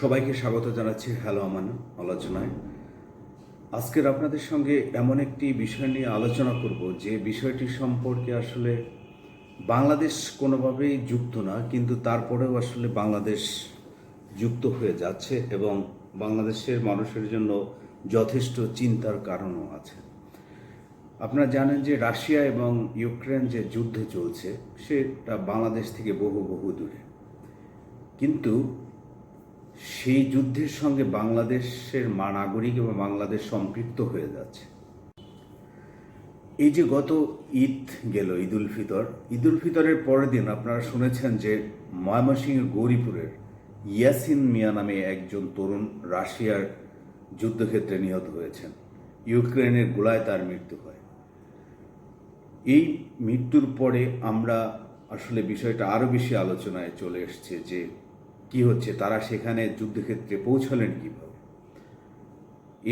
সবাইকে স্বাগত জানাচ্ছি হ্যালো আমান আলোচনায়। আজকের আপনাদের সঙ্গে এমন একটি বিষয় নিয়ে আলোচনা করব, যে বিষয়টি সম্পর্কে আসলে বাংলাদেশ কোনোভাবেই যুক্ত না, কিন্তু তারপরেও আসলে বাংলাদেশ যুক্ত হয়ে যাচ্ছে এবং বাংলাদেশের মানুষের জন্য যথেষ্ট চিন্তার কারণও আছে। আপনারা জানেন যে রাশিয়া এবং ইউক্রেন যে যুদ্ধ চলছে, সেটা বাংলাদেশ থেকে বহু বহু দূরে। কিন্তু সেই যুদ্ধের সঙ্গে বাংলাদেশের মা নাগরিক এবং বাংলাদেশ সম্পৃক্ত হয়ে যাচ্ছে। এই যে গত ঈদ গেল, ঈদ উল ফিতর, ঈদ উল ফিতরের পরের দিন আপনারা শুনেছেন যে ময়মনসিংহের গৌরীপুরের ইয়াসিন মিয়া নামে একজন তরুণ রাশিয়ার যুদ্ধক্ষেত্রে নিহত হয়েছেন। ইউক্রেনের গোলায় তার মৃত্যু হয়। এই মৃত্যুর পরে আমরা আসলে বিষয়টা আরও বেশি আলোচনায় চলে এসছে যে কি হচ্ছে? তারা সেখানে যুদ্ধক্ষেত্রে পৌঁছালেন কীভাবে?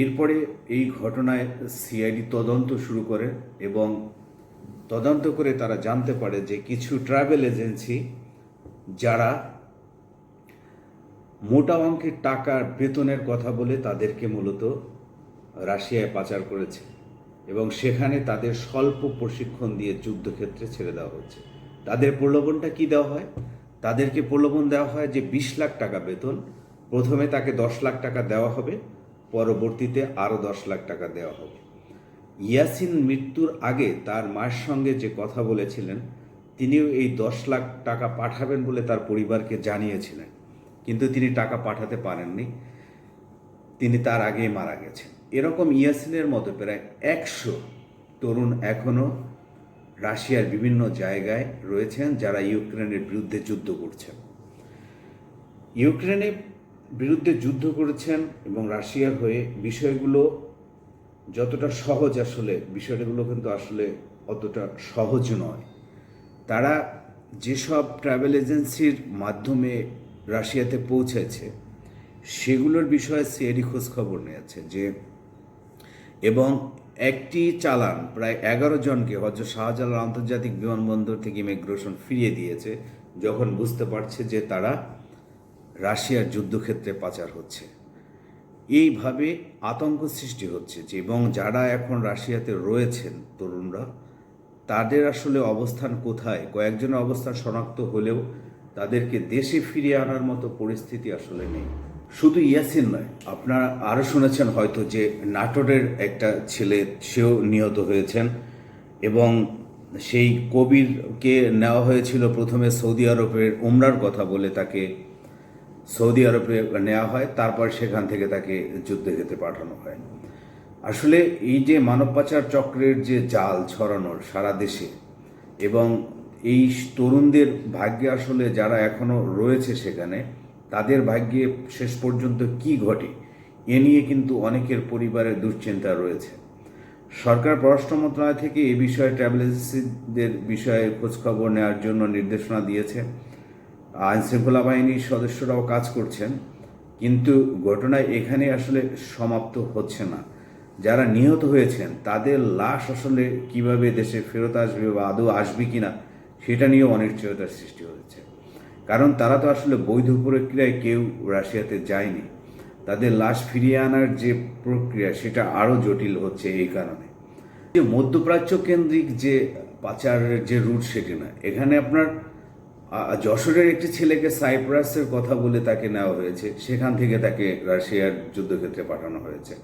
এরপরে এই ঘটনায় সিআইডি তদন্ত শুরু করে এবং তদন্ত করে তারা জানতে পারে যে কিছু ট্রাভেল এজেন্সি যারা মোটা অঙ্কের টাকার বেতনের কথা বলে তাদেরকে মূলত রাশিয়ায় পাচার করেছে এবং সেখানে তাদের স্বল্প প্রশিক্ষণ দিয়ে যুদ্ধক্ষেত্রে ছেড়ে দেওয়া হচ্ছে। তাদের প্রলোভনটা কি দেওয়া হয়? তাদেরকে প্রলোভন দেওয়া হয় যে বিশ লাখ টাকা বেতন, প্রথমে তাকে দশ লাখ টাকা দেওয়া হবে, পরবর্তীতে আরও দশ লাখ টাকা দেওয়া হবে। ইয়াসিন মৃত্যুর আগে তার মায়ের সঙ্গে যে কথা বলেছিলেন, তিনিও এই দশ লাখ টাকা পাঠাবেন বলে তার পরিবারকে জানিয়েছিলেন, কিন্তু তিনি টাকা পাঠাতে পারেননি। তিনি তার আগেই মারা গেছেন। এরকম ইয়াসিনের মতো প্রায় একশো তরুণ এখনও রাশিয়ার বিভিন্ন জায়গায় রয়েছেন যারা ইউক্রেনের বিরুদ্ধে যুদ্ধ করছেন। ইউক্রেনের বিরুদ্ধে যুদ্ধ করেছেন এবং রাশিয়ার হয়ে বিষয়গুলো যতটা সহজ আসলে, বিষয়গুলো কিন্তু আসলে অতটা সহজ নয়। তারা যেসব ট্রাভেল এজেন্সির মাধ্যমে রাশিয়াতে পৌঁছেছে, সেগুলোর বিষয়ে সিআইডি খোঁজ খবর নিয়েছে যে, এবং একটি চালান প্রায় এগারো জনকে হজরত শাহজালাল আন্তর্জাতিক বিমানবন্দর থেকে ইমিগ্রেশন ফিরিয়ে দিয়েছে, যখন বুঝতে পারছে যে তারা রাশিয়ার যুদ্ধক্ষেত্রে পাচার হচ্ছে। এইভাবে আতঙ্ক সৃষ্টি হচ্ছে যে, এবং যারা এখন রাশিয়াতে রয়েছেন তরুণরা, তাদের আসলে অবস্থান কোথায়? কয়েকজনের অবস্থান শনাক্ত হলেও তাদেরকে দেশে ফিরিয়ে আনার মতো পরিস্থিতি আসলে নেই। শুধু ইয়াসিন নয়, আপনারা আরও শুনেছেন হয়তো যে নাটোরের একটা ছেলে, সেও নিহত হয়েছেন এবং সেই কবিরকে নেওয়া হয়েছিল প্রথমে সৌদি আরবের উমরার কথা বলে তাকে সৌদি আরবে নেওয়া হয়, তারপর সেখান থেকে তাকে যুদ্ধে যেতে পাঠানো হয়। আসলে এই যে মানব পাচার চক্রের যে জাল ছড়ানোর সারা দেশে এবং এই তরুণদের ভাগ্যে আসলে যারা এখনও রয়েছে সেখানে তাদের ভাগ্যে শেষ পর্যন্ত কি ঘটে, এ নিয়ে কিন্তু অনেকের পরিবারের দুশ্চিন্তা রয়েছে। সরকার, পররাষ্ট্র মন্ত্রণালয় থেকে এ বিষয়ে ট্রাভেল এজেন্সিদের বিষয়ে খোঁজখবর নেওয়ার জন্য নির্দেশনা দিয়েছে। আইন শৃঙ্খলা বাহিনীর সদস্যরাও কাজ করছেন, কিন্তু ঘটনা এখানে আসলে সমাপ্ত হচ্ছে না। যারা নিহত হয়েছেন, তাদের লাশ আসলে কীভাবে দেশে ফেরত আসবে বা আদৌ আসবে কিনা, সেটা নিয়েও অনিশ্চয়তার সৃষ্টি হয়েছে। কারণ তারা তো আসলে বৈধ প্রক্রিয়ায় কেউ রাশিয়াতে যায়নি। তাদের লাশ ফিরিয়ে আনার যে প্রক্রিয়া, সেটা আরও জটিল হচ্ছে এই কারণে। যে মধ্যপ্রাচ্য কেন্দ্রিক যে পাচারের যে রুট, সেটি না এখানে আপনার যশোরের একটি ছেলেকে সাইপ্রাসের কথা বলে তাকে নেওয়া হয়েছে। সেখান থেকে তাকে রাশিয়ার যুদ্ধক্ষেত্রে পাঠানো হয়েছে।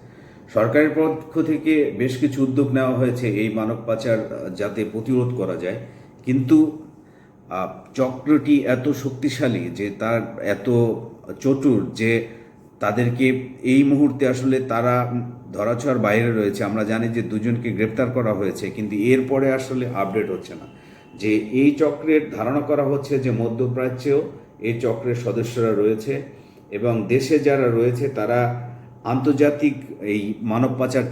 সরকারের পক্ষ থেকে বেশ কিছু উদ্যোগ নেওয়া হয়েছে এই মানব পাচার যাতে প্রতিরোধ করা যায়। কিন্তু চক্রটি এত শক্তিশালী যে তার এত চতুর যে তাদেরকে এই মুহূর্তে আসলে তারা ধরাছোঁয়ার বাইরে রয়েছে। আমরা জানি যে দুজনকে গ্রেপ্তার করা হয়েছে, কিন্তু এরপরে আসলে আপডেট হচ্ছে না। যে এই চক্রের ধারণা করা হচ্ছে যে মধ্যপ্রাচ্যেও এই চক্রের সদস্যরা রয়েছে এবং দেশে যারা রয়েছে তারা আন্তর্জাতিক এই মানব পাচার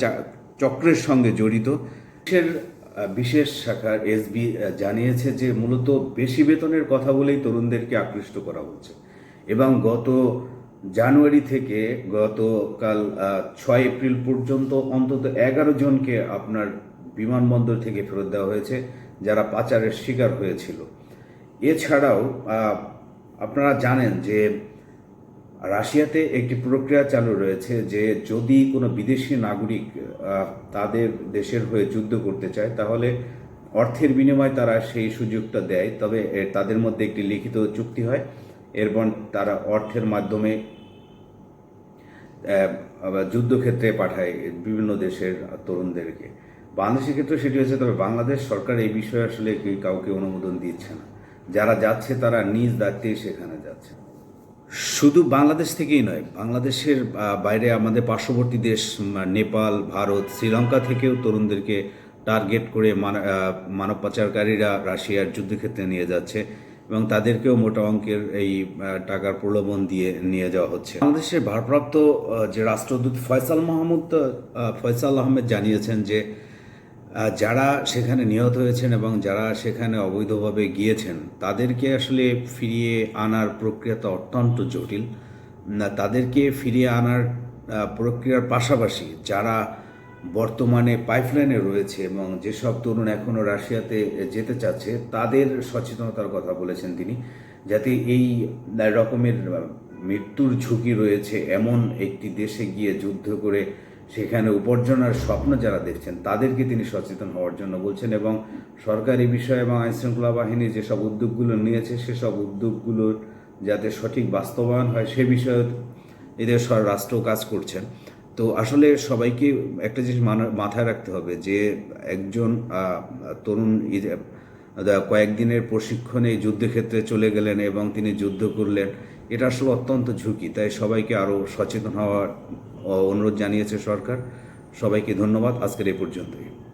চক্রের সঙ্গে জড়িত। দেশের বিশেষ শাখার এসবি জানিয়েছে যে মূলত বেশি বেতনের কথা বলেই তরুণদেরকে আকৃষ্ট করা হচ্ছে। এবং গত জানুয়ারি থেকে গতকাল ছয় এপ্রিল পর্যন্ত অন্তত এগারো জনকে আপনার বিমানবন্দর থেকে ফেরত দেওয়া হয়েছে, যারা পাচারের শিকার হয়েছিল। এছাড়াও আপনারা জানেন যে রাশিয়াতে একটি প্রক্রিয়া চালু রয়েছে যে যদি কোনো বিদেশি নাগরিক তাদের দেশের হয়ে যুদ্ধ করতে চায়, তাহলে অর্থের বিনিময়ে তারা সেই সুযোগটা দেয়। তবে তাদের মধ্যে একটি লিখিত চুক্তি হয়। এরপর তারা অর্থের মাধ্যমে যুদ্ধক্ষেত্রে পাঠায় বিভিন্ন দেশের তরুণদেরকে। বাংলাদেশের ক্ষেত্রে সেটি হয়েছে, তবে বাংলাদেশ সরকার এই বিষয়ে আসলে কাউকে অনুমোদন দিচ্ছে না। যারা যাচ্ছে তারা নিজ দায়িত্বেই সেখানে যাচ্ছে। শুধু বাংলাদেশ থেকেই নয়, বাংলাদেশের বাইরে আমাদের পার্শ্ববর্তী দেশ নেপাল, ভারত, শ্রীলঙ্কা থেকেও তরুণদেরকে টার্গেট করে মান- মানব পাচারকারীরা রাশিয়ার যুদ্ধক্ষেত্রে নিয়ে যাচ্ছে এবং তাদেরকেও মোটা অঙ্কের এই টাকার প্রলোভন দিয়ে নিয়ে যাওয়া হচ্ছে। বাংলাদেশের ভারপ্রাপ্ত যে রাষ্ট্রদূত ফয়সাল মাহমুদ ফয়সাল আহমেদ জানিয়েছেন যে যারা সেখানে নিহত হয়েছেন এবং যারা সেখানে অবৈধভাবে গিয়েছেন, তাদেরকে আসলে ফিরিয়ে আনার প্রক্রিয়াটা অত্যন্ত জটিল। তাদেরকে ফিরিয়ে আনার প্রক্রিয়ার পাশাপাশি যারা বর্তমানে পাইপলাইনে রয়েছে এবং যেসব তরুণ এখনও রাশিয়াতে যেতে চাচ্ছে, তাদের সচেতনতার কথা বলেছেন তিনি, যাতে এই রকমের মৃত্যুর ঝুঁকি রয়েছে এমন একটি দেশে গিয়ে যুদ্ধ করে সেখানে উপার্জনার স্বপ্ন যারা দেখছেন, তাদেরকে তিনি সচেতন হওয়ার জন্য বলছেন এবং সরকারি বিষয় এবং আইনশৃঙ্খলা বাহিনী যেসব উদ্যোগগুলো নিয়েছে, সেসব উদ্যোগগুলোর যাতে সঠিক বাস্তবায়ন হয় সে বিষয়ে এদের রাষ্ট্র কাজ করছেন তো আসলে সবাইকে একটা জিনিস মাথায় রাখতে হবে যে একজন তরুণ কয়েকদিনের প্রশিক্ষণে যুদ্ধক্ষেত্রে চলে গেলেন এবং তিনি যুদ্ধ করলেন, এটা আসলে অত্যন্ত ঝুঁকি। তাই সবাইকে আরও সচেতন হওয়ার অনুরোধ জানিয়েছে সরকার। সবাইকে ধন্যবাদ। আজকের এ পর্যন্তই।